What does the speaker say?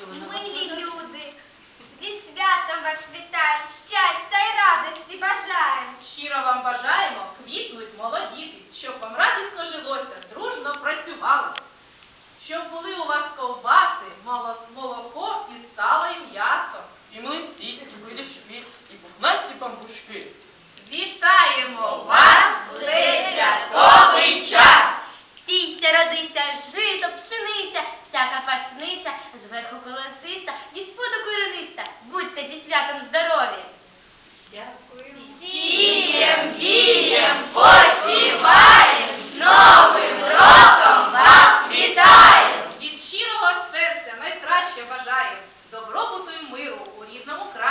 Милі ну, люди, зі святом ваш вітаємо, щастя і радості бажаємо. Щиро вам бажаємо, квітнуть молодіти, щоб вам радісно жилося, дружно працювали, щоб були у вас ковбаси, молоко, І дісподу корониста, будьте зі святом здорові. Дякую. Сієм, дієм, посіваєм, новим роком вас! Від щирого серця найкраще бажаю добробуту і миру у рідному краї.